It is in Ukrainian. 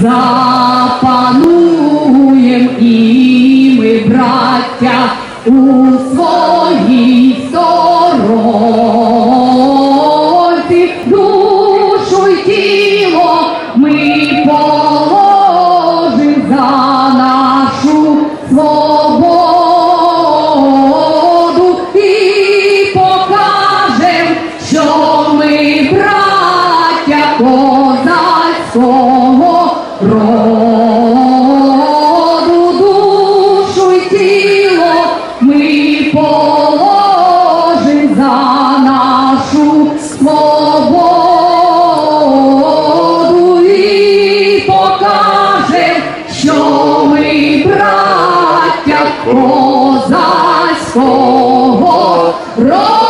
Запануєм і ми, браття, у своїй сторонці, душу й тіло ми свого роду душу й тіло ми положимо за нашу свободу і покажем, що ми браття козацького роду.